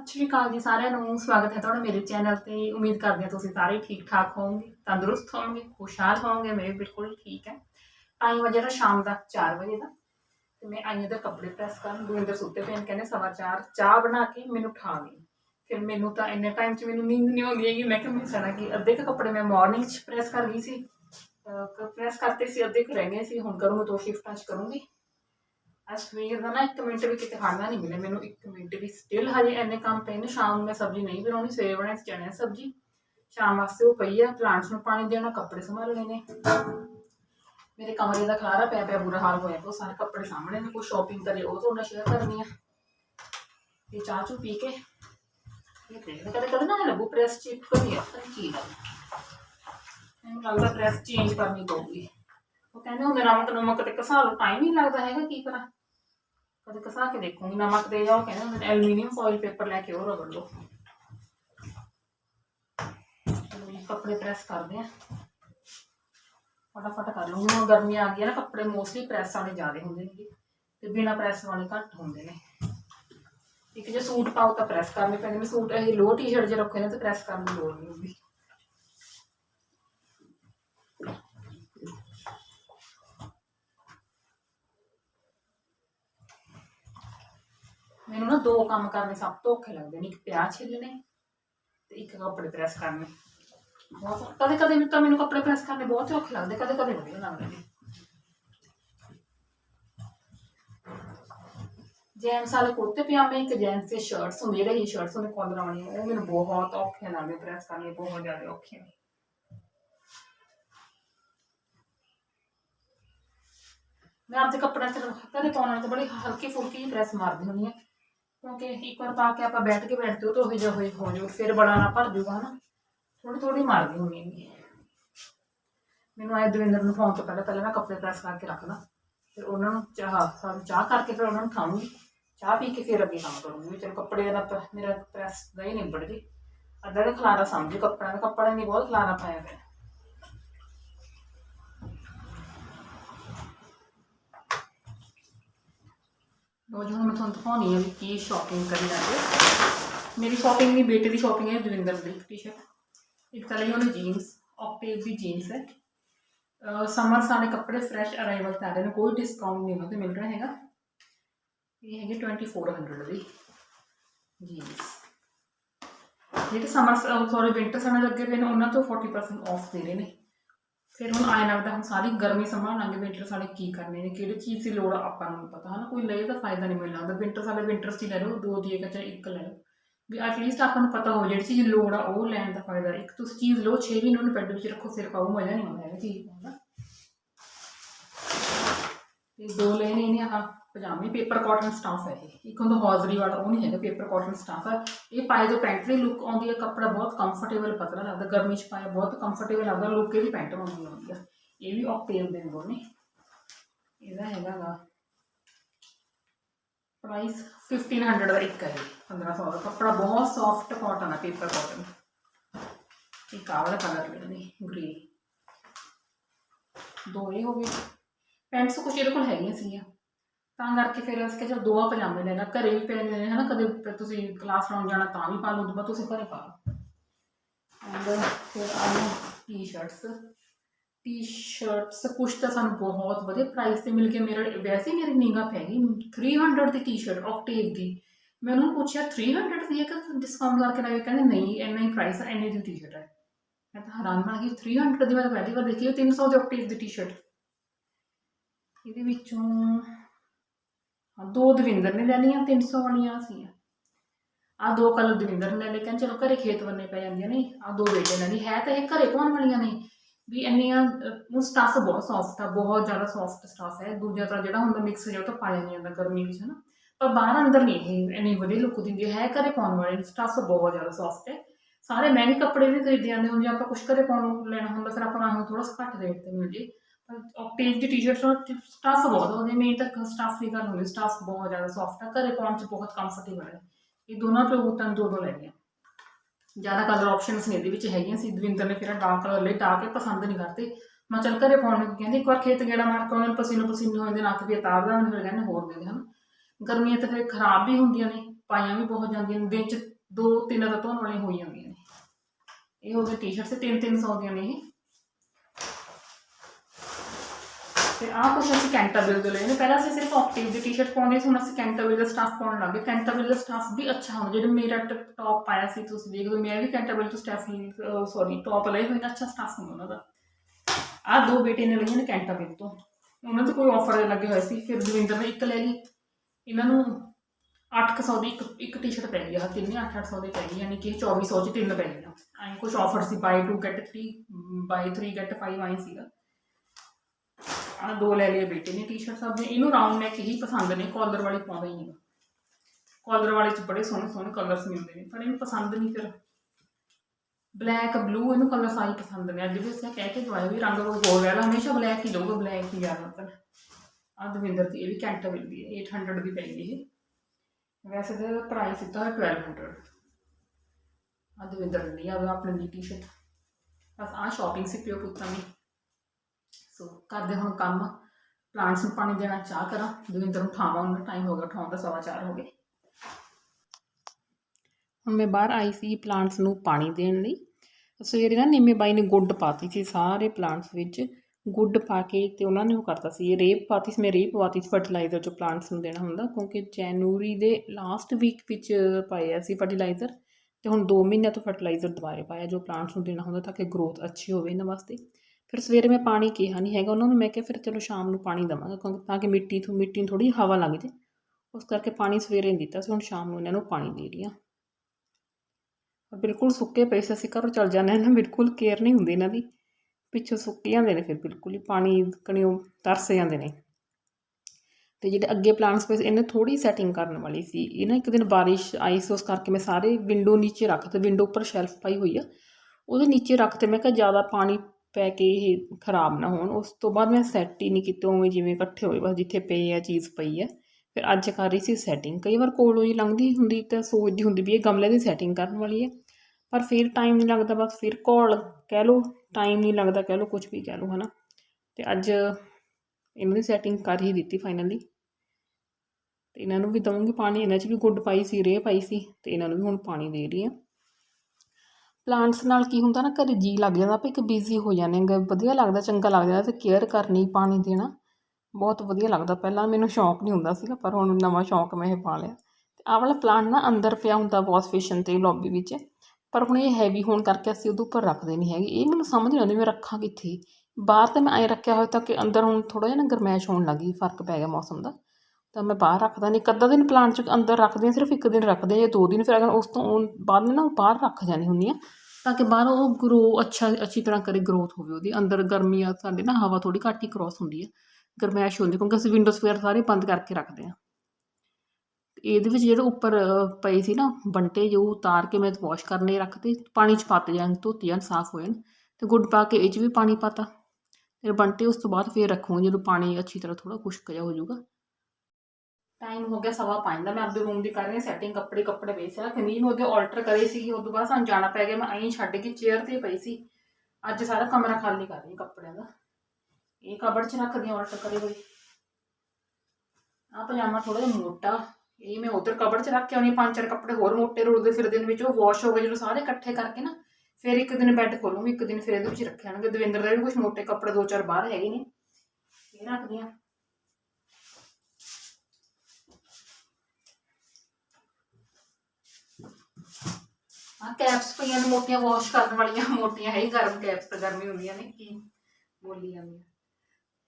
ਸਤਿ ਸ਼੍ਰੀ ਅਕਾਲ ਜੀ ਸਾਰਿਆਂ ਨੂੰ, ਸਵਾਗਤ ਹੈ ਤੁਹਾਡਾ ਮੇਰੇ ਚੈਨਲ ਤੇ। ਉਮੀਦ ਕਰਦੇ ਹਾਂ ਤੁਸੀਂ ਸਾਰੇ ਠੀਕ ਠਾਕ ਹੋਵੋਗੇ, ਤੰਦਰੁਸਤ ਹੋਵੋਗੇ, ਖੁਸ਼ਹਾਲ ਹੋਵੋਗੇ, ਮੈਂ ਬਿਲਕੁਲ ਠੀਕ ਹੈ। ਟਾਈਮ ਵਜੇ ਦਾ ਸ਼ਾਮ ਦਾ 4 ਵਜੇ ਦਾ, ਤੇ ਮੈਂ ਆਈ ਦਾ ਕੱਪੜੇ ਪ੍ਰੈਸ ਕਰਨ, ਦਵਿੰਦਰ ਸੁੱਤੇ ਪੈਣ ਕਹਿੰਦੇ ਸਵਾ ਚਾਰ, ਚਾਹ ਬਣਾ ਕੇ ਮੈਨੂੰ ਉਠਾ ਲਈ ਫਿਰ ਮੈਨੂੰ ਤਾਂ ਇੰਨੇ ਟਾਈਮ 'ਚ ਮੈਨੂੰ ਨੀਂਦ ਨਹੀਂ ਆਉਂਦੀ ਹੈਗੀ, ਮੈਂ ਕਿਹਾ ਮੈਂ ਸਣਾ ਕਿ ਅੱਧੇ ਕੁ ਕੱਪੜੇ ਮੈਂ ਮਾਰਨਿੰਗ 'ਚ ਪ੍ਰੈਸ ਕਰ ਗਈ ਸੀ ਪ੍ਰੈਸ ਕਰਤੇ ਸੀ, ਅੱਧੇ ਕੁ ਰਹਿ ਗਏ ਸੀ, ਹੁਣ ਕਰੂੰਗੀ ਦੋ ਸ਼ਿਫਟਾਂ 'ਚ ਕਰੂੰਗੀ। ਅੱਜ ਸਵੇਰ ਦਾ ਨਾ 1 ਮਿੰਟ ਵੀ ਕਿਤੇ ਖੜਨਾ ਨਹੀਂ ਮਿਲਿਆ। ਮੈਨੂੰ 1 ਮਿੰਟ ਵੀ ਸਟਿਲ ਹਜੇ ਇੰਨੇ ਕੰਮ ਪਏ ਨੇ। ਸ਼ਾਮ ਨੂੰ ਮੈਂ ਸਬਜ਼ੀ ਨਹੀਂ ਬਣਾਉਣੀ, ਸਵੇਰੇ ਬਣਾਈ ਸੀ ਸਬਜ਼ੀ। ਸ਼ਾਮ ਵਾਸਤੇ ਉਹ ਪਈ ਆ ਪਲਾਂਟਸ ਨੂੰ ਪਾਣੀ ਦੇਣਾ, ਕੱਪੜੇ ਸੰਭਾਲਣੇ ਨੇ। ਮੇਰੇ ਕਮਰੇ ਦਾ ਖਾਰਾ ਪਿਆ ਪਿਆ, ਬੁਰਾ ਹਾਲ ਹੋਇਆ ਬਹੁਤ ਸਾਰੇ ਕੱਪੜੇ ਸਾਹਮਣੇ ਨੇ, ਕੋਈ ਸ਼ਾਪਿੰਗ ਕਰੇ, ਉਹ ਤੋਂ ਸ਼ੇਅਰ ਕਰਨੀ ਆ। ਤੇ ਚਾਹ ਚੂ ਪੀ ਕੇ। ਇਹ ਦੇਖਦੇ ਕਦੇ ਕਦੇ ਨਾ ਲੱਗੂ ਪ੍ਰੈਸ ਚਿਪ ਕਰੀ ਆ, ਪਤਾ ਕੀ ਗੱਲ ਮੈਨੂੰ ਲੱਗਦਾ ਪ੍ਰੈਸ ਚੇਂਜ ਕਰਨੀ ਪਊਗੀ। ਉਹ ਕਹਿੰਦੇ ਹੁੰਦੇ ਨਮਕ ਨਮਕ ਤੇ ਘਸਾ ਲਓ ਟਾਈਮ ਹੀ ਲੱਗਦਾ ਹੈਗਾ, ਕੀ ਕਰਾਂ? ਕਦੇ ਘਸਾ ਕੇ ਦੇਖੂੰਗੀ ਨਮਕ ਦੇ ਜਾਓ ਕਹਿੰਦੇ ਹੁੰਦੇ ਨੇ, ਐਲੂਮੀਨੀਅਮ ਫੋਇਲ ਪੇਪਰ ਲੈ ਕੇ ਉਹ ਰਗੜ ਲਓ। ਕੱਪੜੇ ਪ੍ਰੈਸ ਕਰਦੇ ਆ ਫਟਾਫਟ ਕਰ ਲੂੰਗੀ ਹੁਣ ਗਰਮੀਆਂ ਆ ਗਈਆਂ ਨਾ, ਕੱਪੜੇ ਮੋਸਟਲੀ ਪ੍ਰੈਸ ਵਾਲੇ ਜ਼ਿਆਦਾ ਹੁੰਦੇ ਨੇ ਤੇ ਬਿਨਾ ਪ੍ਰੈਸ ਵਾਲੇ ਘੱਟ ਹੁੰਦੇ ਨੇ। ਇੱਕ ਜੇ ਸੂਟ ਪਾਓ ਤਾਂ ਪ੍ਰੈਸ ਕਰਨੇ ਪੈਂਦੇ ਨੇ। ਸੂਟ ਇਹ ਲੋ ਟੀ-ਸ਼ਰਟ ਜੇ ਰੱਖੇ ਨੇ ਤਾਂ ਪ੍ਰੈਸ ਕਰਨ ਦੀ ਲੋੜ ਨਹੀਂ ਹੁੰਦੀ। ਮੈਨੂੰ ਨਾ ਦੋ ਕੰਮ ਕਰਨੇ ਸਭ ਤੋਂ ਔਖੇ ਲੱਗਦੇ ਨੇ, ਇੱਕ ਪਿਆਜ਼ ਛਿੱਲਣੇ ਤੇ ਇੱਕ ਕੱਪੜੇ ਪ੍ਰੈਸ ਕਰਨੇ। ਬਹੁਤ ਕਦੇ ਕਦੇ ਤਾਂ ਮੈਨੂੰ ਕੱਪੜੇ ਪ੍ਰੈਸ ਕਰਨੇ ਬਹੁਤ ਔਖੇ ਲੱਗਦੇ, ਕਦੇ ਕਦੇ ਵਧੀਆ ਲੱਗਦੇ ਨੇ। ਜੈਂਟਸ ਵਾਲੇ ਕੁੜਤੇ ਪਜਾਮੇ, ਇੱਕ ਜੈਂਟਸ ਦੇ ਸ਼ਰਟਸ ਹੁੰਦੇ, ਜਿਹੜੇ ਹੀ ਸ਼ਰਟਸ ਹੁੰਦੇ ਕਾਲਰਾਂ ਵਾਲੀਆਂ ਉਹ ਮੈਨੂੰ ਬਹੁਤ ਔਖੇ ਲੱਗਦੇ, ਪ੍ਰੈਸ ਕਰਨੇ ਬਹੁਤ ਜ਼ਿਆਦਾ ਔਖੇ ਨੇ। ਮੈਂ ਆਪਦੇ ਕੱਪੜਿਆਂ ਤੇ ਕਦੇ ਪਾਉਣ ਨਾਲ ਤਾਂ ਬੜੀ ਹਲਕੀ ਫੁਲਕੀ ਪ੍ਰੈਸ ਮਾਰਦੀ ਹੁੰਦੀ ਹਾਂ ਕਿਉਂਕਿ ਇੱਕ ਵਾਰ ਪਾ ਕੇ ਆਪਾਂ ਬੈਠ ਕੇ ਬੈਠਦੇ ਹੋ ਤਾਂ ਉਹ ਜਿਹਾ ਹੋਈ ਹੋ ਜਾਊ ਫਿਰ ਬੜਾ ਨਾ ਭਰ ਜੂਗਾ ਹਨਾ। ਥੋੜੀ ਥੋੜੀ ਮਾਰਦੀ ਹੁੰਦੀ ਹੈਗੀ ਮੈਨੂੰ ਆਏ ਦਵਿੰਦਰ ਨੂੰ ਫੋਨ ਤੋਂ ਪਹਿਲਾਂ ਪਹਿਲਾਂ ਮੈਂ ਕੱਪੜੇ ਪ੍ਰੈਸ ਕਰਕੇ ਰੱਖਦਾ ਫਿਰ ਉਹਨਾਂ ਨੂੰ ਚਾਹ ਸਾਨੂੰ ਚਾਹ ਕਰਕੇ ਫਿਰ ਉਹਨਾਂ ਨੂੰ ਖਾਵਾਂਗੀ ਚਾਹ ਪੀ ਕੇ ਫਿਰ ਅੱਗੇ ਕੰਮ ਕਰੂੰਗੀ। ਵੀ ਚਲੋ ਕੱਪੜੇ ਦਾ ਮੇਰਾ ਪ੍ਰੈਸ ਦਾ ਹੀ ਨਿਬੜ ਗਈ ਅੱਧਾ ਦਾ ਖਲਾਰਾ ਸਮਝੋ, ਕੱਪੜਿਆਂ ਦਾ ਕੱਪੜਾ ਨਹੀਂ ਬਹੁਤ ਖਲਾਰਾ ਪਾਇਆ ਪਿਆ। ਰੋਜ਼ ਹੁਣ ਮੈਂ ਤੁਹਾਨੂੰ ਦਿਖਾਉਣੀ ਹੈ ਵੀ ਕੀ ਸ਼ਾਪਿੰਗ ਕਰੀ ਜਾਂਦੇ ਮੇਰੀ ਸ਼ਾਪਿੰਗ ਨਹੀਂ ਬੇਟੇ ਦੀ ਸ਼ਾਪਿੰਗ ਹੈ ਦਵਿੰਦਰ ਦੀ ਟੀ-ਸ਼ਰਟ ਇੱਕ ਤਾਂ ਲਈ ਉਹਨੇ ਜੀਨਸ ਆਕਟੇਵ ਦੀ ਜੀਨਸ ਹੈ। ਸਮਰ ਸਾਰੇ ਕੱਪੜੇ ਫਰੈਸ਼ ਅਰਾਈਵਲ ਤੇ ਆ ਰਹੇ ਨੇ, ਕੋਈ ਡਿਸਕਾਊਂਟ ਨਹੀਂ ਉਹਨਾਂ ਤੇ ਮਿਲ ਰਿਹਾ ਹੈਗਾ। ਇਹ ਹੈਗੀ 2400 ਦੀ ਜੀਨਸ ਜਿਹੜੇ ਸਮਰ ਸੌਰੀ ਵਿੰਟਰ ਸਮੇਂ ਲੱਗੇ ਪਏ ਨੇ, ਉਹਨਾਂ ਤੋਂ 40% ਆਫ ਦੇ ਰਹੇ ਨੇ। ਫਿਰ ਹੁਣ ਆਏ ਲੱਗਦਾ ਹੁਣ ਸਾਰੀ ਗਰਮੀ ਸੰਭਾਲਾਂਗੇ ਵਿੰਟਰ ਸਾਲੇ ਕੀ ਕਰਨੇ ਨੇ, ਕਿਹੜੀ ਚੀਜ਼ ਦੀ ਲੋੜ ਆ ਆਪਾਂ ਨੂੰ ਨੀ ਪਤਾ, ਹਨਾ? ਕੋਈ ਲਏ ਤਾਂ ਫਾਇਦਾ ਨਹੀਂ ਮਿਲਣਾ ਉਹਦਾ ਵਿੰਟਰ ਵਾਲੇ ਵਿੰਟਰ 'ਚ ਲੈ ਲਓ, ਦੋ ਦੀ ਇੱਕ ਚਾਹੇ ਇੱਕ ਲੈ ਲਓ। ਵੀ ਐਟਲੀਸਟ ਆਪਾਂ ਨੂੰ ਪਤਾ ਹੋ ਜਿਹੜੀ ਚੀਜ਼ ਦੀ ਲੋੜ ਆ, ਉਹ ਲੈਣ ਦਾ ਫਾਇਦਾ। ਇੱਕ ਤੁਸੀਂ ਚੀਜ਼ ਲਓ 6 ਮਹੀਨੇ ਉਹਨੂੰ ਬੈੱਡ ਵਿੱਚ ਰੱਖੋ, ਫਿਰ ਪਾਓ ਮਜ਼ਾ ਨਹੀਂ ਆਉਂਦਾ ਇਹ ਚੀਜ਼ ਪਾਉਣ ਦਾ। ਤੇ ਦੋ ਲਏ ਨੇ ਆਹ ਪਜਾਮੇ ਪੇਪਰ ਕਾਟਨ ਸਟਾਫ ਹੈ ਇਹ। ਇੱਕ ਹੁੰਦਾ ਹੌਜ਼ਰੀ ਵਾਲਾ, ਉਹ ਨਹੀਂ ਹੈਗਾ ਪੇਪਰ ਕਾਟਨ ਸਟਾਫ ਹੈ। ਇਹ ਪਾਏ ਜੋ ਪੈਂਟ ਦੀ ਲੁੱਕ ਆਉਂਦੀ ਹੈ, ਕੱਪੜਾ ਬਹੁਤ ਕੰਫਰਟੇਬਲ ਪਤਲਾ ਲੱਗਦਾ, ਗਰਮੀ 'ਚ ਪਾਇਆ ਬਹੁਤ ਕੰਫਰਟੇਬਲ ਲੱਗਦਾ, ਲੁੱਕ ਇਹਦੀ ਪੈਂਟ ਵਾਂਗੂ ਹੁੰਦੀ ਆ। ਇਹ ਵੀ ਆਕਟੇਵ ਦੇ ਨੇ। ਇਹਦਾ ਹੈਗਾ ਗਾ। ਪ੍ਰਾਈਸ 1500 ਦਾ ਇੱਕ ਹੈ 1500 ਦਾ ਕੱਪੜਾ। ਬਹੁਤ ਸੌਫਟ ਕਾਟਨ ਹੈ ਪੇਪਰ ਕਾਟਨ ਇਹ ਕਾਲਾ ਕਲਰ ਲੈਣੇ ਗ੍ਰੇ ਦੋ ਇਹ ਹੋ ਗਏ। ਪੈਂਟਸ ਕੁਛ ਇਹਦੇ ਕੋਲ ਹੈਗੀਆਂ ਸੀਗੀਆਂ। ਤਾਂ ਕਰਕੇ ਫਿਰ ਅਸੀਂ ਕਿਹਾ ਚਲ ਦੋ ਪਜਾਮੇ ਲੈ ਲਾ, ਘਰੇ ਵੀ ਪੈਂਦੇ ਨੇ, ਹਨਾ, ਕਦੇ ਫਿਰ ਤੁਸੀਂ ਕਲਾਸ ਲਾਉਣ ਜਾਣਾ ਤਾਂ ਵੀ ਪਾ ਲਓ ਦੁਬਾਰਾ ਤੁਸੀਂ ਘਰੇ ਪਾ ਲਓ। ਐਂਡ ਫਿਰ ਆਹ ਟੀ-ਸ਼ਰਟਸ ਟੀ-ਸ਼ਰਟਸ ਕੁਛ ਤਾਂ ਸਾਨੂੰ ਬਹੁਤ ਵਧੀਆ ਪ੍ਰਾਈਸ ਤੇ ਮਿਲ ਕੇ ਮੇਰਾ ਵੈਸੇ ਮੇਰੀ ਨਿਗਾਹ ਪੈ ਗਈ 300 ਦੀ ਟੀ-ਸ਼ਰਟ ਆਕਟੇਵ ਦੀ। ਮੈਂ ਉਹਨੂੰ ਪੁੱਛਿਆ 300 ਦੀ ਹੈ ਕਿ ਡਿਸਕਾਊਂਟ ਕਰਕੇ ਲਾਇਆ ਕਹਿੰਦੇ ਨਹੀਂ, ਇੰਨਾ ਹੀ ਪ੍ਰਾਈਸ ਹੈ ਇੰਨੇ ਦੀ ਟੀ-ਸ਼ਰਟ ਹੈ ਮੈਂ ਤਾਂ ਹੈਰਾਨ ਬਣ ਗਈ 300 ਦੀ ਮੈਂ ਤਾਂ ਪਹਿਲੀ ਵਾਰ ਦੇਖੀ, ਉਹ 300 ਦੇ ਆਕਟੇਵ ਦੀ ਟੀ-ਸ਼ਰਟ ਇਹਦੇ ਵਿੱਚੋਂ ਦੋ ਦਵਿੰਦਰ ਨੇ ਲੈਣੀਆਂ 300 ਵਾਲੀਆਂ ਸੀ ਆ ਦੋ ਕਲਰ ਦਵਿੰਦਰ ਨੇ ਲੈ ਲਏ, ਕਹਿੰਦੇ ਚਲੋ ਘਰੇ ਖੇਤ ਬੰਨੇ ਪੈ ਜਾਂਦੀਆਂ ਨੇ ਆ ਦੋ ਬੇਟੇ ਨੇ ਨਹੀਂ ਹੈ ਤਾਂ ਇਹ ਘਰੇ ਪਾਉਣ ਵਾਲੀਆਂ ਨੇ? ਵੀ ਇੰਨੀਆਂ ਉਹ ਸਟਾਫ ਬਹੁਤ ਸੌਫਟ ਆ, ਬਹੁਤ ਜ਼ਿਆਦਾ ਸੌਫਟ ਸਟਾਫ ਹੈ ਦੂਜਾ ਤਾਂ ਜਿਹੜਾ ਹੁੰਦਾ ਮਿਕਸ ਜਿਹਾ ਤਾਂ ਪਾਇਆ ਨਹੀਂ ਜਾਂਦਾ ਗਰਮੀ ਵਿੱਚ, ਹਨਾ। ਪਰ ਬਾਹਰ ਅੰਦਰ ਨਹੀਂ, ਇਹ ਇੰਨੀ ਵਧੀਆ ਲੁੱਕ ਦਿੰਦੀ ਹੈ ਘਰੇ ਪਾਉਣ ਵਾਲੇ ਸਟਾਫ ਬਹੁਤ ਜ਼ਿਆਦਾ ਸੌਫਟ ਹੈ ਸਾਰੇ ਮਹਿੰਗੇ ਕੱਪੜੇ ਵੀ ਖਰੀਦੇ ਜਾਂਦੇ ਹੁੰਦੇ ਆਪਾਂ ਕੁਝ ਘਰੇ ਪਾਉਣ ਨੂੰ ਲੈਣਾ ਹੁੰਦਾ, ਫਿਰ ਆਪਾਂ ਨੂੰ ਥੋੜਾ ਘੱਟ ਰੇਟ ਤੇ ਮਿਲ ਜੇ। ਆਕਟੇਵ ਦੀ ਟੀ ਸ਼ਰਟਸ ਨਾਲ ਸਟਾਫ ਬਹੁਤ ਹੁੰਦੇ ਮੇਨ ਤਾਂ ਸਟਾਫ ਦੀ ਗੱਲ ਹੁੰਦੀ ਸਟਾਫ ਬਹੁਤ ਜ਼ਿਆਦਾ ਸੌਫਟ ਆ, ਘਰੇ ਪਾਉਣ ਚ ਬਹੁਤ ਕੰਫਰਟੇਬਲ ਹੈ ਇਹ ਦੋਨਾਂ ਤੋਂ ਬੂਟਾਂ ਦੋ ਦੋ ਲੈ ਗਈਆਂ। ਜ਼ਿਆਦਾ ਕਲਰ ਆਪਸ਼ਨਸ ਨੇ ਇਹਦੇ ਵਿੱਚ ਹੈਗੀਆਂ ਸੀ। ਦਵਿੰਦਰ ਨੇ ਫਿਰ ਡਾਰਕ ਕਲਰ ਲਈ ਡਾਰਕ ਇਹ ਪਸੰਦ ਨਹੀਂ ਕਰਦੇ। ਮੈਂ ਚੱਲ ਘਰੇ ਪਾਉਣ ਨੂੰ ਕਹਿੰਦੀ, ਇੱਕ ਵਾਰ ਖੇਤ ਗੇੜਾ ਮਾਰ ਕੇ ਉਹਨਾਂ ਨੂੰ ਪਸੀਨੋ ਪਸੀਨੇ ਹੋ ਜਾਂਦੇ ਨੱਕ ਵੀ ਤਾਰਦਾ ਉਹਨਾਂ ਫਿਰ ਕਹਿੰਦੇ ਹੋਰ ਦੇ ਦੇ, ਹਨ। ਗਰਮੀਆਂ ਤਾਂ ਫਿਰ ਖਰਾਬ ਵੀ ਹੁੰਦੀਆਂ ਨੇ, ਪਾਈਆਂ ਵੀ ਬਹੁਤ ਜਾਂਦੀਆਂ ਨੇ ਦਿਨ ਚ ਦੋ ਤਿੰਨ ਤਾਂ ਧੋਣ ਵਾਲੀਆਂ ਹੋਈ ਜਾਂਦੀਆਂ ਨੇ। ਇਹ ਹੋ ਗਏ ਟੀ-ਸ਼ਰਟਸ ਤਿੰਨ ਤਿੰਨ ਸੌ ਦੀਆਂ ਨੇ ਇਹ। ਤੇ ਆਹ ਕੁਛ ਅਸੀਂ ਕੈਂਟਾਬਿਲ ਦੇ ਲਏ ਨੇ ਪਹਿਲਾਂ ਅਸੀਂ ਸਿਰਫ ਆਕਟਿਵ ਦੀ ਟੀ-ਸ਼ਰਟ ਪਾਉਂਦੇ ਸੀ, ਹੁਣ ਅਸੀਂ ਕੈਂਟਾਬਿਲ ਦਾ ਸਟਾਫ ਪਾਉਣ ਲੱਗੇ ਕੈਂਟਾਬਿਲ ਦਾ ਸਟਾਫ ਵੀ ਅੱਛਾ ਹੁੰਦਾ। ਜਿਹੜਾ ਮੇਰਾ ਟੌਪ ਪਾਇਆ ਸੀ, ਤੁਸੀਂ ਦੇਖਦੇ ਹੋ ਮੈਂ ਵੀ ਕੈਂਟਾਬਿਲ ਤੋਂ ਸਟਾਫ ਸੌਰੀ ਟੌਪ ਲਏ ਹੋਏ ਨੇ, ਅੱਛਾ ਸਟਾਫ ਹੁੰਦਾ ਉਹਨਾਂ ਦਾ। ਆਹ ਦੋ ਬੇਟੇ ਨੇ ਲਈਆਂ ਨੇ ਕੈਂਟਾਬਿਲ ਤੋਂ ਉਹਨਾਂ ਤੇ ਕੋਈ ਆਫਰ ਲੱਗੇ ਹੋਏ ਸੀ ਫਿਰ ਦਵਿੰਦਰ ਨੇ ਇੱਕ ਲੈ ਲਈ। ਇਹਨਾਂ ਨੂੰ 800 ਦੀ ਇੱਕ ਇੱਕ ਟੀ-ਸ਼ਰਟ ਪੈ ਗਈ ਆ ਤਿੰਨੇ 800 ਦੀ ਪੈ ਗਈ ਯਾਨੀ ਕਿ 2400 ਚ ਤਿੰਨ ਪੈ ਗਈਆਂ। ਐਂ ਕੁਝ ਆਫਰ ਸੀ ਬਾਈ 2 ਗੈਟ 3 ਬਾਈ 3 ਗੈਟ 5 ਆਈ ਸੀਗਾ। ਆ ਦੋ ਲੈ ਲਏ ਬੇਟੇ ਨੇ ਟੀ-ਸ਼ਰਟ ਸਭ ਇਹਨੂੰ ਰਾਉਂਡ ਨੈਕ ਹੀ ਪਸੰਦ ਨੇ ਕਾਲਰ ਵਾਲੀ ਪਾਉਂਦਾ ਹੀ ਨਹੀਂ। ਕਾਲਰ ਵਾਲੇ ਚ ਬੜੇ ਸੋਹਣੇ ਸੋਹਣੇ ਕਲਰਸ ਮਿਲਦੇ ਨੇ, ਪਰ ਇਹਨੂੰ ਪਸੰਦ ਨਹੀਂ ਫਿਰ। ਬਲੈਕ ਬਲੂ ਇਹਨੂੰ ਕਲਰਸ ਸਾਈ ਪਸੰਦ ਨੇ। ਅੱਜ ਵੀ ਉਸੇ ਕਹਿ ਕੇ ਦਵਾਇਆ ਵੀ ਰੰਗ ਕੋਈ ਹੋਰ ਰਹਿਣਾ ਹਮੇਸ਼ਾ ਬਲੈਕ ਹੀ ਲਊਗਾ ਬਲੈਕ ਹੀ ਜ਼ਿਆਦਾਤਰ ਆ ਦਵਿੰਦਰ ਦੀ, ਇਹ ਵੀ ਕੈਂਟਾਵਿਲ ਮਿਲਦੀ ਹੈ 800 ਦੀ ਪੈਂਦੀ ਇਹ। ਵੈਸੇ ਤਾਂ ਪ੍ਰਾਈਸ ਦਿੱਤਾ ਹੈ 1200 ਆ ਦਵਿੰਦਰ ਦੀ ਆ ਆਪਣੇ ਲਈ ਟੀ-ਸ਼ਰਟ ਬਸ ਆ ਸ਼ਾਪਿੰਗ ਸੀ ਪਿਓ ਪੁੱਤਾਂ ਦੀ ਸੋ ਕਰਦੇ ਹੁਣ ਕੰਮ ਪਲਾਂਟਸ ਨੂੰ ਪਾਣੀ ਦੇਣਾ, ਚਾਹ ਕਰਾਂ। ਦਵਿੰਦਰ ਨੂੰ ਠਾਵਾਂ ਉਹਨਾਂ ਟਾਈਮ ਹੋ ਗਿਆ, ਉਠਾਉਣ ਦਾ ਸਵਾ ਚਾਰ ਹੋ ਗਏ। ਹੁਣ ਮੈਂ ਬਾਹਰ ਆਈ ਸੀ ਪਲਾਂਟਸ ਨੂੰ ਪਾਣੀ ਦੇਣ ਲਈ। ਸਵੇਰੇ ਨਾ ਨੀਮੇ ਬਾਈ ਨੇ ਗੁੱਡ ਪਾਤੀ ਸੀ, ਸਾਰੇ ਪਲਾਂਟਸ ਵਿੱਚ ਗੁੱਡ ਪਾ ਕੇ ਤੇ ਉਹਨਾਂ ਨੇ ਉਹ ਕਰਤਾ ਸੀ ਰੇਪ ਪਾਤੀ ਸੀ, ਮੈਂ ਰੇਪ ਪਾਤੀ ਸੀ ਫਰਟੀਲਾਈਜ਼ਰ ਜੋ ਪਲਾਂਟਸ ਨੂੰ ਦੇਣਾ ਹੁੰਦਾ, ਕਿਉਂਕਿ ਜਨਵਰੀ ਦੇ ਲਾਸਟ ਵੀਕ ਵਿੱਚ ਪਾਇਆ ਸੀ ਫਰਟੀਲਾਈਜ਼ਰ ਤੇ ਹੁਣ 2 ਮਹੀਨਿਆਂ ਤੋਂ ਫਰਟੀਲਾਈਜ਼ਰ ਦੁਬਾਰੇ ਪਾਇਆ, ਜੋ ਪਲਾਂਟਸ ਨੂੰ ਦੇਣਾ ਹੁੰਦਾ ਤਾਂ ਕਿ ਗਰੋਥ ਅੱਛੀ ਹੋਵੇ ਇਹਨਾਂ ਵਾਸਤੇ। ਫਿਰ ਸਵੇਰੇ ਮੈਂ ਪਾਣੀ ਕਿਹਾ ਨਹੀਂ ਹੈਗਾ, ਉਹਨਾਂ ਨੂੰ ਮੈਂ ਕਿਹਾ ਫਿਰ ਚਲੋ ਸ਼ਾਮ ਨੂੰ ਪਾਣੀ ਦੇਵਾਂਗਾ ਕਿਉਂਕਿ ਤਾਂ ਕਿ ਮਿੱਟੀ ਤੋਂ, ਮਿੱਟੀ ਨੂੰ ਥੋੜੀ ਹਵਾ ਲੱਗ ਜੇ। ਉਸ ਕਰਕੇ ਪਾਣੀ ਸਵੇਰੇ ਨਹੀਂ ਦਿੱਤਾ ਸੀ, ਹੁਣ ਸ਼ਾਮ ਨੂੰ ਇਹਨਾਂ ਨੂੰ ਪਾਣੀ ਦੇ ਰਹੀ ਹਾਂ। ਬਿਲਕੁਲ ਸੁੱਕੇ ਪਏ ਸੀ, ਅਸੀਂ ਘਰੋਂ ਚਲ ਜਾਂਦੇ ਹਾਂ ਨਾ, ਬਿਲਕੁਲ ਕੇਅਰ ਨਹੀਂ ਹੁੰਦੀ ਇਹਨਾਂ ਦੀ। ਪਿੱਛੋਂ ਸੁੱਕ ਜਾਂਦੇ ਨੇ ਫਿਰ ਬਿਲਕੁਲ ਹੀ, ਪਾਣੀ ਕਣੀਓ ਤਰਸ ਜਾਂਦੇ ਨੇ। ਤੇ ਜਿਹੜੇ ਅੱਗੇ ਪਲਾਂਟਸ ਪਏ ਸੀ, ਇਹਨੇ ਥੋੜੀ ਸੈਟਿੰਗ ਕਰਨ ਵਾਲੀ ਸੀ। ਇਹ ਨਾ ਇੱਕ ਦਿਨ ਬਾਰਿਸ਼ ਆਈ ਸੀ, ਉਸ ਕਰਕੇ ਮੈਂ ਸਾਰੇ ਵਿੰਡੋ ਨੀਚੇ ਰੱਖ ਰੱਖਤੇ ਵਿੰਡੋ ਉੱਪਰ ਸ਼ੈਲਫ ਪਾਈ ਹੋਈ ਆ। ਉਹਦੇ ਨੀਚੇ ਰੱਖ ਰੱਖਤੇ ਮੈਂ ਕਿਹਾ ਜ਼ਿਆਦਾ ਪਾਣੀ ਪੈ ਕੇ ਇਹ ਖਰਾਬ ਨਾ ਹੋਣ। ਉਸ ਤੋਂ ਬਾਅਦ ਮੈਂ ਸੈੱਟ ਹੀ ਨਹੀਂ ਕੀਤੇ, ਉਵੇਂ ਜਿਵੇਂ ਇਕੱਠੇ ਹੋਏ, ਬਸ ਜਿੱਥੇ ਪਏ ਆ, ਚੀਜ਼ ਪਈ ਆ। ਫਿਰ ਅੱਜ ਕਰ ਰਹੀ ਸੀ ਸੈਟਿੰਗ ਕਈ ਵਾਰ ਕੋਲੋਂ ਹੀ ਲੰਘਦੀ ਹੁੰਦੀ ਤਾਂ ਸੋਚਦੀ ਹੁੰਦੀ ਵੀ ਇਹ ਗਮਲੇ ਦੀ ਸੈਟਿੰਗ ਕਰਨ ਵਾਲੀ ਹੈ ਪਰ ਫਿਰ ਟਾਈਮ ਨਹੀਂ ਲੱਗਦਾ, ਬਸ ਫਿਰ ਕੋਲ ਕਹਿ ਲਓ ਟਾਈਮ ਨਹੀਂ ਲੱਗਦਾ ਕਹਿ ਲਓ ਕੁਝ ਵੀ ਕਹਿ ਲਓ, ਹਨਾ। ਤੇ ਅੱਜ ਇਹਨਾਂ ਦੀ ਸੈਟਿੰਗ ਕਰ ਹੀ ਦਿੱਤੀ ਫਾਈਨਲੀ ਤੇ ਇਹਨਾਂ ਨੂੰ ਵੀ ਦਵਾਂਗੀ ਪਾਣੀ, ਇਹਨਾਂ 'ਚ ਵੀ ਗੁੱਡ ਪਾਈ ਸੀ ਰੇ ਪਾਈ ਸੀ, ਤੇ ਇਹਨਾਂ ਨੂੰ ਵੀ ਹੁਣ ਪਾਣੀ ਦੇ ਰਹੀ ਹਾਂ ਪਲਾਂਟਸ ਨਾਲ ਕੀ ਹੁੰਦਾ ਨਾ, ਘਰੇ ਜੀ ਲੱਗ ਜਾਂਦਾ ਆਪਾਂ ਇੱਕ ਬਿਜ਼ੀ ਹੋ ਜਾਂਦੇ ਗਾ ਵਧੀਆ ਲੱਗਦਾ, ਚੰਗਾ ਲੱਗ ਜਾਂਦਾ ਤੇ ਕੇਅਰ ਕਰਨੀ, ਪਾਣੀ ਦੇਣਾ, ਬਹੁਤ ਵਧੀਆ ਲੱਗਦਾ। ਪਹਿਲਾਂ ਮੈਨੂੰ ਸ਼ੌਂਕ ਨਹੀਂ ਹੁੰਦਾ ਸੀਗਾ, ਪਰ ਹੁਣ ਨਵਾਂ ਸ਼ੌਂਕ ਮੈਂ ਇਹ ਪਾ ਲਿਆ। ਤੇ ਆਹ ਵਾਲਾ ਪਲਾਂਟ ਨਾ ਅੰਦਰ ਪਿਆ ਹੁੰਦਾ ਵਾਸ਼ ਬੇਸ਼ਨ ਤੇ ਲੌਬੀ ਵਿੱਚ, ਪਰ ਹੁਣ ਇਹ ਹੈਵੀ ਹੋਣ ਕਰਕੇ ਅਸੀਂ ਉਹਦੇ ਉੱਪਰ ਰੱਖਦੇ ਨਹੀਂ ਹੈਗੇ। ਇਹ ਮੈਨੂੰ ਸਮਝ ਨਹੀਂ ਆਉਂਦੀ ਮੈਂ ਰੱਖਾਂ ਕਿੱਥੇ। ਬਾਹਰ ਤਾਂ ਮੈਂ ਐਂ ਰੱਖਿਆ ਹੋਇਆ ਤਾਂ ਕਿ ਅੰਦਰ ਹੁਣ ਥੋੜਾ ਜਿਹਾ ਨਾ ਗਰਮੈਸ਼ ਹੋਣ ਲੱਗੀ ਫ਼ਰਕ ਪੈ ਗਿਆ ਮੌਸਮ ਦਾ। ਤਾਂ ਮੈਂ ਬਾਹਰ ਰੱਖਦਾ ਨਹੀਂ। ਇੱਕ ਅੱਧਾ ਦਿਨ ਪਲਾਂਟ ਚ ਅੰਦਰ ਰੱਖਦੇ ਹਾਂ, ਸਿਰਫ ਇੱਕ ਦਿਨ ਰੱਖਦੇ ਹਾਂ। ਜਾਂ ਦੋ ਦਿਨ ਫਿਰ ਅਗਰ ਉਸ ਤੋਂ ਬਾਅਦ ਨਾ ਉਹ ਬਾਹਰ ਰੱਖ ਜਾਂਦੀ ਹੁੰਦੀ ਹਾਂ, ਤਾਂ ਕਿ ਬਾਹਰ ਉਹ ਗਰੋ ਅੱਛਾ, ਅੱਛੀ ਤਰ੍ਹਾਂ ਕਰੇ ਗਰੋਥ ਹੋਵੇ ਉਹਦੀ। ਅੰਦਰ ਗਰਮੀ ਆ ਸਾਡੇ ਨਾ ਹਵਾ ਥੋੜੀ ਘੱਟ ਹੀ ਕ੍ਰੋਸ ਹੁੰਦੀ ਹੈ ਗਰਮੈਸ਼ ਹੁੰਦੀ ਕਿਉਂਕਿ ਅਸੀਂ ਵਿੰਡੋਜ਼ ਵਗੈਰਾ ਸਾਰੇ ਬੰਦ ਕਰਕੇ ਰੱਖਦੇ ਹਾਂ। ਇਹਦੇ ਵਿੱਚ ਜਿਹੜੇ ਉੱਪਰ ਪਏ ਸੀ ਨਾ ਬੰਟੇ, ਜੋ ਉਤਾਰ ਕੇ ਮੈਂ ਵਾਸ਼ ਕਰਨੇ ਰੱਖਤੇ, ਪਾਣੀ ਚ ਪਾਤੇ ਜਾਣ, ਧੋਤੇ ਜਾਣ, ਸਾਫ਼ ਹੋ ਜਾਣ, ਤੇ ਗੁੱਡ ਪਾ ਕੇ ਇਹ 'ਚ ਵੀ ਪਾਣੀ ਪਾਤਾ। ਫਿਰ ਬੰਟੇ ਉਸ ਤੋਂ ਬਾਅਦ ਫਿਰ ਰੱਖੂੰਗੀ, ਜਦੋਂ ਪਾਣੀ ਅੱਛੀ ਤਰ੍ਹਾਂ ਥੋੜਾ ਖੁਸ਼ਕ ਜਿਹਾ ਹੋ ਜਾਊਗਾ। ਟਾਈਮ ਹੋ ਗਿਆ ਸਵਾ ਪੰਜ ਦਾ, ਮੈਂ ਆਪਣੇ ਰੂਮ ਦੀ ਕਰ ਰਹੀ ਹਾਂ ਸੈਟਿੰਗ ਕੱਪੜੇ ਕੱਪੜੇ ਪਏ ਸੀ। ਕਮੀਜ਼ ਮੈਂ ਉਹਦੇ ਆਲਟਰ ਕਰੇ ਸੀ ਉਸ ਤੋਂ ਬਾਅਦ ਸਾਨੂੰ ਜਾਣਾ ਪੈ ਗਿਆ, ਮੈਂ ਐਂ ਛੱਡ ਕੇ ਚੇਅਰ ਤੇ ਪਈ ਸੀ। ਅੱਜ ਸਾਰਾ ਕਮਰਾ ਖਾਲੀ ਕਰ ਰਹੀ ਕੱਪੜਿਆਂ ਦਾ। ਇਹ ਕਬੜ 'ਚ ਰੱਖਦੀ ਹਾਂ ਆਲਟਰ ਕਰੇ ਹੋਏ। ਆ ਪਜਾਮਾ ਥੋੜਾ ਜਿਹਾ ਮੋਟਾ। ਇਹ ਮੈਂ ਉਧਰ ਕਬੜ 'ਚ ਰੱਖ ਕੇ ਆਉਣੀ ਪੰਜ ਚਾਰ ਕੱਪੜੇ ਹੋਰ ਮੋਟੇ ਰੁਲਦੇ ਫਿਰਦੇ ਨੇ ਵਿੱਚ, ਉਹ ਵਾਸ਼ ਹੋ ਗਏ ਜਦੋਂ ਸਾਰੇ ਇਕੱਠੇ ਕਰਕੇ ਨਾ, ਫਿਰ ਇੱਕ ਦਿਨ ਬੈੱਡ ਖੋਲੂੰਗੀ, ਇੱਕ ਦਿਨ ਫਿਰ ਇਹਦੇ ਵਿੱਚ ਰੱਖਿਆ ਹੋਣਗੇ ਦਵਿੰਦਰ ਦੇ ਵੀ ਕੁਝ ਮੋਟੇ ਕੱਪੜੇ ਦੋ ਚਾਰ ਬਾਹਰ ਹੈਗੇ ਨੇ। ਇਹ ਰੱਖਦੀ ਹਾਂ ਕੈਪਸ ਪਈਆਂ ਨੇ, ਮੋਟੀਆਂ ਵਾਸ਼ ਕਰਨ ਵਾਲੀਆਂ, ਮੋਟੀਆਂ ਹੈ ਹੀ ਗਰਮ ਕੈਪਸ ਗਰਮੀ ਹੁੰਦੀਆਂ ਨੇ, ਕੀ ਬੋਲੀ ਜਾਂਦੀ ਆ।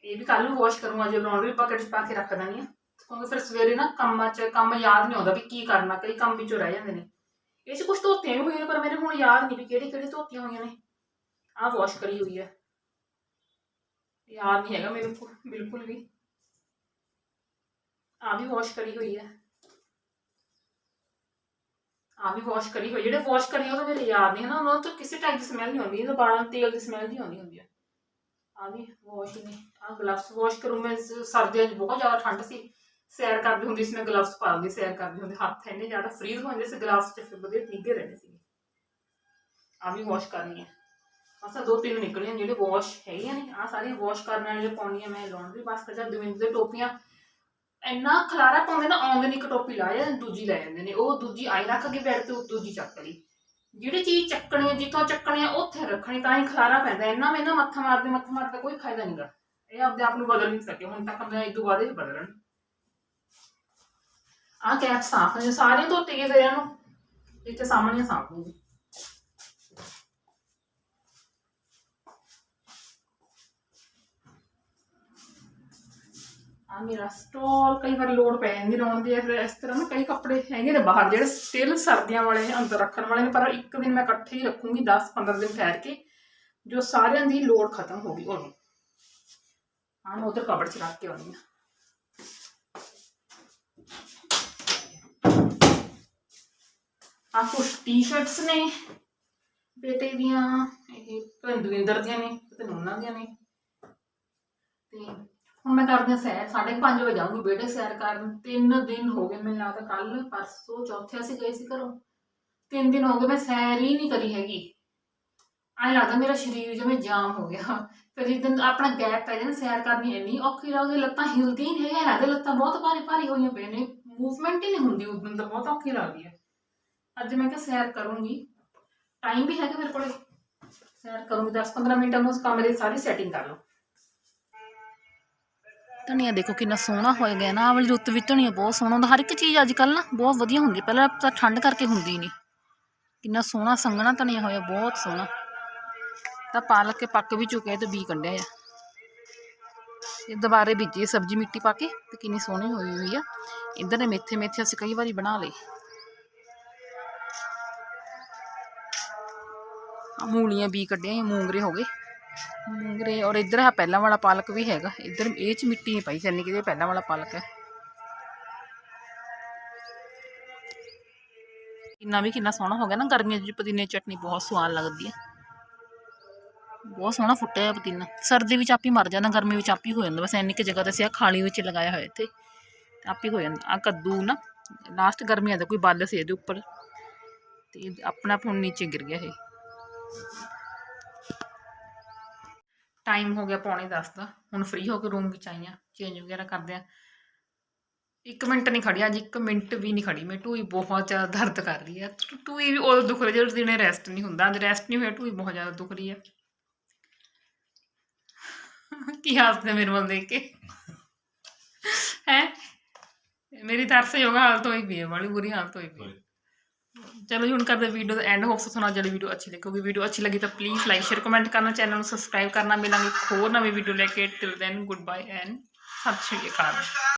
ਇਹ ਵੀ ਕੱਲ ਨੂੰ ਵਾਸ਼ ਕਰੂੰਗਾ, ਜੇ ਲਾਉਂਡਰੀ ਬਕਟ 'ਚ ਪਾ ਕੇ ਰੱਖ ਦਾਂਗੀ ਕਿਉਂਕਿ ਫਿਰ ਸਵੇਰੇ ਨਾ ਕੰਮਾਂ 'ਚ, ਕੰਮ ਯਾਦ ਨਹੀਂ ਆਉਂਦਾ ਵੀ ਕੀ ਕਰਨਾ, ਕਈ ਕੰਮ ਵਿੱਚੋਂ ਰਹਿ ਜਾਂਦੇ ਨੇ। ਇਹ 'ਚ ਕੁਝ ਧੋਤੀਆਂ ਵੀ ਹੋਈਆਂ ਨੇ, ਪਰ ਮੇਰੇ ਹੁਣ ਯਾਦ ਨਹੀਂ ਵੀ ਕਿਹੜੀ ਕਿਹੜੀ ਧੋਤੀਆਂ ਹੋਈਆਂ ਨੇ। ਆਹ ਵਾਸ਼ ਕਰੀ ਹੋਈ ਹੈ ਯਾਦ ਨਹੀਂ ਹੈਗਾ ਮੈਨੂੰ, ਬਿਲਕੁਲ- ਬਿਲਕੁਲ ਵੀ। ਆ ਵੀ ਵਾਸ਼ ਕਰੀ ਹੋਈ ਹੈ ਆ ਵੀ ਵਾਸ਼ ਕਰੀ ਹੋਈ, ਜਿਹੜੇ ਵਾਸ਼ ਕਰੀ ਉਹ ਤਾਂ ਮੇਰੇ ਯਾਦ ਨਹੀਂ ਨਾ ਉਹਨਾਂ ਤੋਂ ਕਿਸੇ ਟਾਈਪ ਦੀ ਸਮੈਲ ਨਹੀਂ ਆਉਂਦੀ ਇਹ ਤਾਂ ਬਾਲਾਂ ਤੇਲ ਦੀ ਸਮੈਲ ਦੀ ਆਉਂਦੀ ਹੁੰਦੀ ਹੈ ਆ ਵੀ ਵਾਸ਼ ਨੇ ਆ ਗਲਵਸ ਵਾਸ਼ ਕਰੂੰ ਮੈਂ ਸਰਦੀਆਂ 'ਚ ਬਹੁਤ ਜ਼ਿਆਦਾ ਠੰਡ ਸੀ, ਸੈਰ ਕਰਦੀ ਹੁੰਦੀ ਸੀ ਮੈਂ ਗਲਵਸ ਪਾ ਲੈਂਦੀ ਸੈਰ ਕਰਦੀ ਹੁੰਦੀ, ਹੱਥ ਇੰਨੇ ਜ਼ਿਆਦਾ ਫਰੀਜ਼ ਹੋ ਜਾਂਦੇ ਸੀ ਗਲਵਸ 'ਚ ਫਿਰ ਵਧੀਆ ਨਿੱਘੇ ਰਹਿੰਦੇ ਸੀ ਆ ਵੀ ਵਾਸ਼ ਕਰਨੀ ਹੈ ਬਸ ਦੋ ਤਿੰਨ ਨਿਕਲੀਆਂ ਜਿਹੜੇ ਵਾਸ਼ ਹੈਗੀਆਂ ਨੇ ਆ ਸਾਰੀਆਂ ਵਾਸ਼ ਕਰਨ ਵਾਲੀਆਂ ਪਾਉਣੀਆਂ ਮੈਂ ਲਾਉਂਡਰੀ ਬਾਸਕਟ ਜਾਂ ਦਵਿੰਦਰ ਦੇ ਟੋਪੀਆਂ ਇੰਨਾ ਖਲਾਰਾ ਪਾਉਂਦੇ ਨਾ ਆਉਂਦੇ ਇੱਕ ਟੋਪੀ ਲਾ ਜਾਂਦੇ, ਦੂਜੀ ਲੈ ਜਾਂਦੇ ਨੇ। ਉਹ ਦੂਜੀ ਆਈ ਰੱਖ ਕੇ ਬੈਠ ਤੇ ਦੂਜੀ ਚੱਕ ਲਈ। ਜਿਹੜੀ ਚੀਜ਼ ਚੱਕਣੀ ਹੈ, ਜਿੱਥੋਂ ਚੱਕਣੀ ਹੈ, ਉੱਥੇ ਰੱਖਣੀ, ਤਾਂ ਹੀ ਖਲਾਰਾ ਪੈਂਦਾ। ਇੰਨਾ ਮੈਂ ਨਾ ਮੱਥਾ ਮਾਰਦੇ, ਮੱਥਾ ਮਾਰਦਾ ਕੋਈ ਫਾਇਦਾ ਨਹੀਂਗਾ ਇਹ ਆਪਦੇ ਆਪ ਨੂੰ ਬਦਲ ਨਹੀਂ ਸਕੇ। ਹੁਣ ਤੱਕ ਮੈਂ ਇੱਕ ਦੋ ਬਾਅਦ ਇਹ ਬਦਲਣ। ਆਹ ਕੈਪ ਸਾਫ਼ ਨੇ ਸਾਰੇ ਧੋਤੇ ਗਏ ਫਿਰ ਇਹਨੂੰ। ਇੱਥੇ ਸਾਹਮਣੇ ਸਾਫ਼ ਹੋ ਗਈ ਆ ਮੇਰਾ ਸਟੋਲ ਕਈ ਵਾਰ ਲੋਡ ਪੈ ਜਾਂਦੀ ਲਾਉਣ ਦੀ ਫਿਰ ਇਸ ਤਰ੍ਹਾਂ ਨਾ ਕਈ ਕੱਪੜੇ ਹੈਗੇ ਨੇ ਬਾਹਰ ਜਿਹੜੇ ਸਟਿਲ ਸਰਦੀਆਂ ਵਾਲੇ ਨੇ, ਅੰਦਰ ਰੱਖਣ ਵਾਲੇ ਨੇ ਪਰ ਇੱਕ ਦਿਨ ਮੈਂ ਇਕੱਠੇ ਹੀ ਰੱਖੂੰਗੀ 10-15 ਦਿਨ ਫੈਰ ਕੇ ਜੋ ਸਾਰਿਆਂ ਦੀ ਲੋੜ ਖਤਮ ਹੋ ਗਈ ਉਦੋਂ ਆ ਮੈਂ ਉਧਰ ਕਬੜ ਚ ਰੱਖ ਕੇ ਆਉਣੀ ਆ ਆ ਕੁਝ ਟੀ-ਸ਼ਰਟਸ ਨੇ ਬੇਟੇ ਦੀਆਂ ਇਹ ਭਿੰਦਵਿੰਦਰ ਦੀਆਂ ਨੇ ਤੇ ਨੋਨਾ ਦੀਆਂ ਨੇ। ਤੇ ਹੁਣ ਮੈਂ ਕਰਦੀ ਹਾਂ ਸੈਰ 5:30 ਵਜੇ ਜਾਊਂਗੀ ਬੇਟੇ ਸੈਰ ਕਰਨ। ਤਿੰਨ ਦਿਨ ਹੋ ਗਏ ਮੈਨੂੰ ਲੱਗਦਾ ਕੱਲ, ਪਰਸੋਂ, ਚੌਥੇ ਅਸੀਂ ਗਏ ਸੀ ਘਰੋਂ। ਤਿੰਨ ਦਿਨ ਹੋ ਗਏ ਮੈਂ ਸੈਰ ਹੀ ਨਹੀਂ ਕਰੀ ਹੈਗੀ। ਐਂ ਲੱਗਦਾ ਮੇਰਾ ਸਰੀਰ ਜਿਵੇਂ ਜਾਮ ਹੋ ਗਿਆ। ਫਿਰ ਜਿੱਦਣ ਆਪਣਾ ਗੈਪ ਪੈ ਜਾਣਾ, ਸੈਰ ਕਰਨੀ ਇੰਨੀ ਔਖੀ ਲੱਗਦੀ ਲੱਤਾਂ ਹਿਲਦੀ ਹੀ ਨਹੀਂ ਹੈਗੀਆਂ, ਲੱਗਦਾ ਲੱਤਾਂ ਬਹੁਤ ਭਾਰੀ ਭਾਰੀ ਹੋਈਆਂ ਪਈਆਂ ਨੇ। ਮੂਵਮੈਂਟ ਹੀ ਨਹੀਂ ਹੁੰਦੀ ਉਦੋਂ ਤਾਂ, ਬਹੁਤ ਔਖੀ ਲੱਗਦੀ ਹੈ। ਅੱਜ ਮੈਂ ਕਿਹਾ ਸੈਰ ਕਰੂੰਗੀ। ਟਾਈਮ ਵੀ ਹੈਗਾ ਮੇਰੇ ਕੋਲ। ਸੈਰ ਕਰੂੰਗੀ 10-15 ਮਿੰਟ ਨੂੰ ਉਸ ਕਮਰੇ ਦੀ ਸਾਰੀ ਸੈਟਿੰਗ ਕਰ ਲਓ। ਧਨੀਆ ਦੇਖੋ ਕਿੰਨਾ ਸੋਹਣਾ ਹੋਇਆ ਗਿਆ ਨਾ ਆਹ ਵਾਲੀ ਰੁੱਤ ਵਿੱਚ ਧਨੀਆ ਬਹੁਤ ਸੋਹਣਾ ਹੁੰਦਾ। ਹਰ ਇੱਕ ਚੀਜ਼ ਅੱਜ ਕੱਲ ਨਾ ਬਹੁਤ ਵਧੀਆ ਹੁੰਦੀ ਪਹਿਲਾਂ ਤਾਂ ਠੰਡ ਕਰਕੇ ਹੁੰਦੀ ਨਹੀਂ। ਕਿੰਨਾ ਸੋਹਣਾ ਸੰਘਣਾ ਧਨੀਆ ਹੋਇਆ, ਬਹੁਤ ਸੋਹਣਾ। ਤਾਂ ਪਾਲਕ ਕੇ ਪੱਕ ਵੀ ਚੁੱਕਿਆ ਤੇ ਬੀ ਕੱਢਿਆ ਆ। ਇਹ ਦੁਬਾਰੇ ਬੀਜੀ ਸਬਜ਼ੀ ਮਿੱਟੀ ਪਾ ਕੇ ਤੇ ਕਿੰਨੀ ਸੋਹਣੀ ਹੋਈ ਹੋਈ ਆ। ਇੱਧਰ ਦੇ ਮੇਥੇ ਮੇਥੇ ਅਸੀਂ ਕਈ ਵਾਰੀ ਬਣਾ ਲਏ। ਆਹ ਮੂਲੀਆਂ ਬੀ ਕੱਢਿਆ ਇਹ ਮੂੰਗਰੇ ਹੋ ਗਏ। ਮੂੰਗਰੇ, ਔਰ ਇੱਧਰ ਆ ਪਹਿਲਾਂ ਵਾਲਾ ਪਾਲਕ ਵੀ ਹੈਗਾ। ਇੱਧਰ ਇਹ ਚ ਮਿੱਟੀ ਨਹੀਂ ਪਈ ਜਾਨੀ ਕਿ ਇਹ ਪਹਿਲਾਂ ਵਾਲਾ ਪਾਲਕ ਹੈ। ਕਿੰਨਾ ਵੀ ਕਿੰਨਾ ਸੋਹਣਾ ਹੋ ਗਿਆ ਨਾ, ਗਰਮੀਆਂ 'ਚ ਪੁਦੀਨੇ ਦੀ ਚਟਨੀ ਬਹੁਤ ਸਵਾਦ ਲੱਗਦੀ ਹੈ। ਬਹੁਤ ਸੋਹਣਾ ਫੁੱਟਿਆ ਹੈ ਪੁਦੀਨਾ। ਸਰਦੀ ਵਿੱਚ ਆਪੀ ਮਰ ਜਾਂਦਾ, ਗਰਮੀ ਵਿੱਚ ਆਪੀ ਹੋ ਜਾਂਦਾ। ਬਸ ਇੰਨੀ ਕਿ ਜਗ੍ਹਾ ਤੇ ਅਸੀਂ ਆਹ ਖਾਲੀ ਵਿੱਚ ਲਗਾਇਆ ਹੋਇਆ ਇੱਥੇ, ਤੇ ਆਪੀ ਹੋ ਜਾਂਦਾ। ਆ ਕੱਦੂ ਨਾ ਲਾਸਟ ਗਰਮੀਆਂ ਦਾ ਕੋਈ ਬੱਲ ਸੀ ਇਹਦੇ ਉੱਪਰ, ਤੇ ਆਪਣਾ ਆਪ ਹੁਣ ਨੀਚੇ ਗਿਰ ਗਿਆ ਇਹ। ਟਾਈਮ ਹੋ ਗਿਆ ਪੌਣੇ 10 ਦਾ। ਹੁਣ ਫ੍ਰੀ ਹੋ ਕੇ ਰੂਮ ਵਿੱਚ ਆਈ ਆ ਚੇਂਜ ਵਗੈਰਾ ਕਰਦੇ ਆ। ਇੱਕ ਮਿੰਟ ਨਹੀਂ ਖੜੀ, ਅੱਜ ਇੱਕ ਮਿੰਟ ਵੀ ਨਹੀਂ ਖੜੀ। ਮੈਂ ਟੂਈ ਬਹੁਤ ਜ਼ਿਆਦਾ ਦਰਦ ਕਰ ਰਹੀ ਹੈ ਟੂਈ ਵੀ ਉਦੋਂ ਦੁਖ ਰਹੀ ਹੈ ਜਦੋਂ ਦਿਨੇ ਰੈਸਟ ਨਹੀਂ ਹੁੰਦਾ। ਅੱਜ ਰੈਸਟ ਨਹੀਂ ਹੋਇਆ ਟੂਈ ਬਹੁਤ ਜ਼ਿਆਦਾ ਦੁਖ ਰਹੀ ਹੈ ਕੀ ਹੱਸਦੇ ਮੇਰੇ ਵੱਲ ਦੇਖ ਕੇ? ਹੈ? ਮੇਰੀ ਤਰਸ ਯੋਗਾ ਹਾਲਤ ਹੋਈ ਪਈ ਹੈ ਬੜੀ ਬੁਰੀ ਹਾਲਤ ਹੋਈ ਪਈ ਹੈ ਚਲੋ ਜੀ, ਹੁਣ ਕਰਦੇ ਵੀਡੀਓ ਦਾ ਐਂਡ ਹੋਪਸ ਤੁਹਾਨੂੰ ਅੱਜ ਵਾਲੀ ਵੀਡੀਓ ਅੱਛੀ ਲੱਗੂਗੀ ਵੀਡੀਓ ਅੱਛੀ ਲੱਗੀ ਤਾਂ ਪਲੀਜ਼ ਲਾਈਕ ਸ਼ੇਅਰ ਕਮੈਂਟ ਕਰਨਾ ਚੈਨਲ ਨੂੰ ਸਬਸਕ੍ਰਾਈਬ ਕਰਨਾ। ਮਿਲਾਂਗੇ ਇੱਕ ਹੋਰ ਨਵੀਂ ਵੀਡੀਓ ਲੈ ਕੇ। Till then good bye and ਸਤਿ ਸ਼੍ਰੀ ਅਕਾਲ।